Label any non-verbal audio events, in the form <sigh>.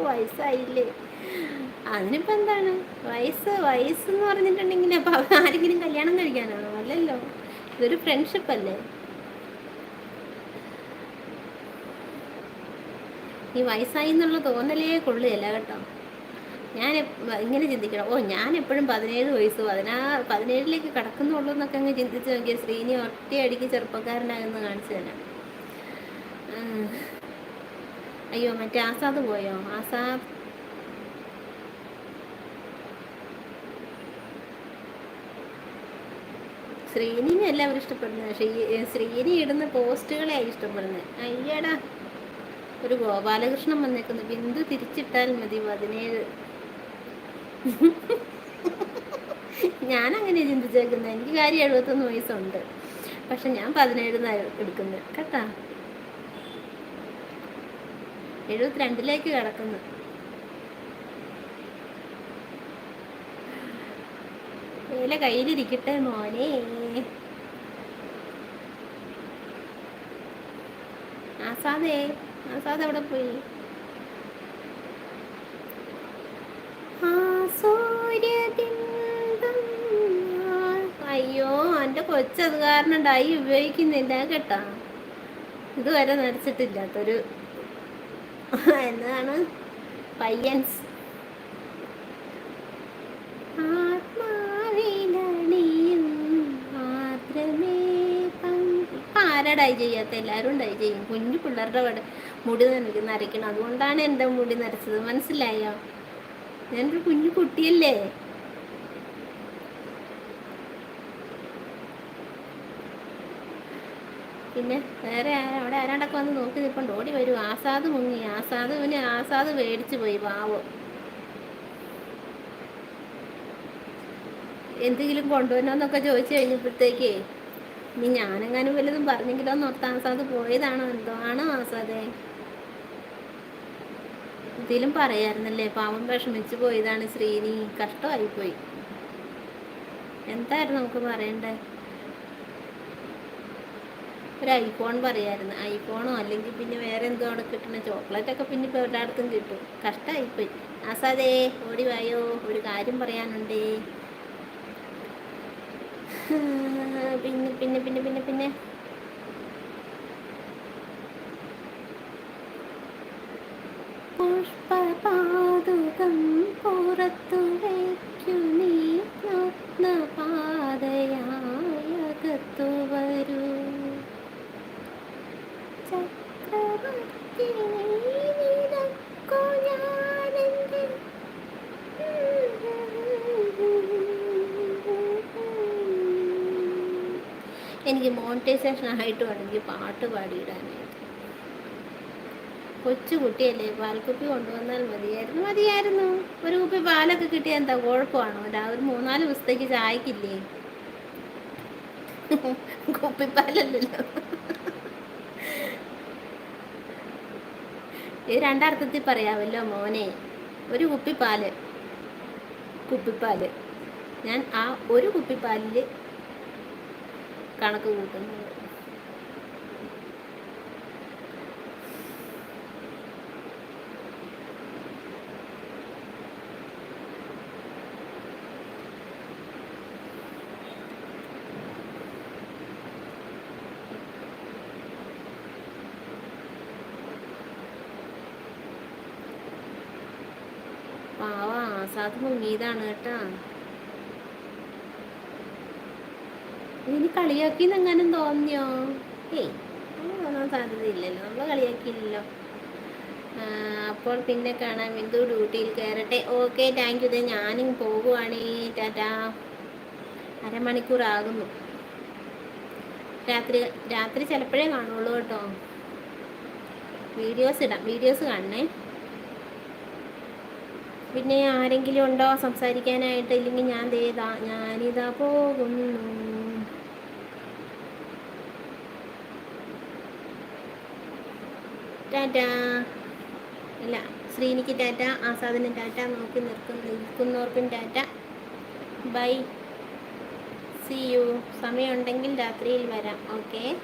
അവർക്ക് വയസ്സായില്ലേ? അതിനിപ്പോൾ എന്താണ്? വയസ്സ് വയസ്സ് എന്ന് പറഞ്ഞിട്ടുണ്ടെങ്കിൽ അപ്പോൾ ആരെങ്കിലും കല്യാണം കഴിക്കാനാണോ? അല്ലല്ലോ. ഇതൊരു ഫ്രണ്ട്ഷിപ്പ് അല്ലേ? ഈ വയസ്സായി എന്നുള്ള തോന്നലേ കൊള്ളുകയല്ല കേട്ടോ. ഞാൻ ഇങ്ങനെ ചിന്തിക്കണം. ഓ ഞാൻ എപ്പോഴും പതിനേഴ് വയസ്സ് പതിനാ പതിനേഴിലേക്ക് കടക്കുന്നുള്ളൂ എന്നൊക്കെ അങ്ങ് ചിന്തിച്ച് നോക്കിയാൽ ശ്രീനി ഒറ്റയടിക്ക് ചെറുപ്പക്കാരനാകുന്ന കാണിച്ചു തന്നെ അയ്യോ മറ്റേ ആസാദ് പോയോ? ആസാദ്. ശ്രീനിനെ എല്ലാവരും ഇഷ്ടപ്പെടുന്നത്. ശ്രീ ശ്രീനി ഇടുന്ന പോസ്റ്റുകളെയാണ് ഇഷ്ടപ്പെടുന്നത്. അയ്യടാ. ഒരു ഗോപാലകൃഷ്ണൻ വന്നേക്കുന്നു. ബിന്ദു തിരിച്ചിട്ടാൽ മതി പതിനേഴ്. ഞാൻ അങ്ങനെ ചിന്തിച്ചേക്കുന്നത്. എനിക്ക് കാര്യം എഴുപത്തൊന്ന് വയസ്സുണ്ട്. പക്ഷെ ഞാൻ പതിനേഴ് എടുക്കുന്നത്. കേട്ടാ? എഴുപത്തിരണ്ടിലേക്ക് കിടക്കുന്നു. വേല കയ്യിലിരിക്കട്ടെ മോനെ. ആസാദേ ആസാദ് എവിടെ പോയി? അയ്യോ എന്റെ കൊച്ചത് കാരണം ഡൈ ഉപയോഗിക്കുന്നില്ല കേട്ടാ. ഇതുവരെ നരച്ചിട്ടില്ലാത്തൊരു <laughs> എന്താണ്? പയ്യൻസ്. ഡൈ ചെയ്യാത്ത? എല്ലാവരും ഡൈ ചെയ്യും. കുഞ്ഞു പിള്ളേരുടെ മുടി നനയ്ക്ക് നരയ്ക്കണം. അതുകൊണ്ടാണ് എന്റെ മുടി നരച്ചത്. മനസ്സിലായോ? ഞാനൊരു കുഞ്ഞു കുട്ടിയല്ലേ? പിന്നെ വേറെ അവിടെ ആരാണ്ടൊക്കെ വന്ന് നോക്കി നിൽപ്പുണ്ട് ഓടി വരും ആസാദ് മുങ്ങി. ആസാദ് പിന്നെ ആസാദ് മേടിച്ചു പോയി പാവം. എന്തെങ്കിലും കൊണ്ടുവരണമെന്നൊക്കെ ചോദിച്ചു കഴിഞ്ഞപ്പോഴത്തേക്കേ ഇനി ഞാനെങ്ങാനും വല്ലതും പറഞ്ഞെങ്കിലോ നോർത്ത് ആസാദ് പോയതാണോ? എന്തോ ആണോ ആസാദേ? എന്തെങ്കിലും പറയായിരുന്നല്ലേ പാവം വിഷമിച്ചു പോയതാണ് ശ്രീനി കഷ്ടമായിപ്പോയി. എന്തായിരുന്നു നമുക്ക് പറയണ്ടേ ഒരു ഐഫോൺ പറയായിരുന്നു. ഐഫോണോ? അല്ലെങ്കിൽ പിന്നെ വേറെ എന്തോ അവിടെ കിട്ടണ ചോക്ലേറ്റ് ഒക്കെ പിന്നെ ഇപ്പോൾ എല്ലായിടത്തും കിട്ടും. കഷ്ടമായിപ്പോയി ആസാദേ ഓടി വായോ. ഒരു കാര്യം പറയാനുണ്ടേ. പിന്നെ പിന്നെ പിന്നെ പിന്നെ പിന്നെ. പുഷ്പപാതുകം പുറത്തു എനിക്ക് മോണിറ്റൈസേഷൻ ആയിട്ട് വേണമെങ്കിൽ പാട്ട് പാടിയിടാനായിട്ട്. കൊച്ചുകുട്ടിയല്ലേ പാൽക്കുപ്പി കൊണ്ടുവന്നാൽ മതിയായിരുന്നു. മതിയായിരുന്നു. ഒരു കുപ്പി പാലൊക്കെ കിട്ടിയാൽ എന്താ കുഴപ്പമാണോ? ഒരു മൂന്നാൽ ദിവസത്തേക്ക് ചായക്കില്ലേ? കുപ്പിപ്പാലല്ലല്ലോ ഇത് രണ്ടർത്ഥത്തിൽ പറയാമല്ലോ മോനെ. ഒരു കുപ്പിപ്പാൽ. കുപ്പിപ്പാൽ. ഞാൻ ആ ഒരു കുപ്പിപ്പാലിൽ കണക്ക് കൂട്ടുന്നത് പാവ ആസാദ് മുങ്ങിയതാണ് കേട്ടാ. ഇനി കളിയാക്കി എങ്ങാനും തോന്നിയോ? ഏയ് അങ്ങനെ സാധ്യതയില്ലല്ലോ. നമ്മൾ കളിയാക്കിയില്ലല്ലോ. അപ്പോൾ പിന്നെ കാണാം. ബിന്ദു ഡ്യൂട്ടിയിൽ കയറട്ടെ. Okay thank you. ഞാനും പോകുവാണേ ടാറ്റാ. അരമണിക്കൂർ ആകുന്നു രാത്രി രാത്രി ചിലപ്പോഴേ കാണുള്ളൂ കേട്ടോ. വീഡിയോസ് ഇടാം. വീഡിയോസ് കാണണേ. പിന്നെ ആരെങ്കിലും ഉണ്ടോ? സംസാരിക്കാനായിട്ട് ഇല്ലെങ്കിൽ ഞാൻ ദേതാ ഞാനിതാ പോകുന്നു. ടാറ്റ. ഇല്ല ശ്രീനിക്ക് ടാറ്റ ആസാദിന് ടാറ്റ നോക്കി നിൽക്കുന്ന നിൽക്കുന്നവർക്കും ടാറ്റ. ബൈ. See you. സമയമുണ്ടെങ്കിൽ രാത്രിയിൽ വരാം. ഓക്കെ.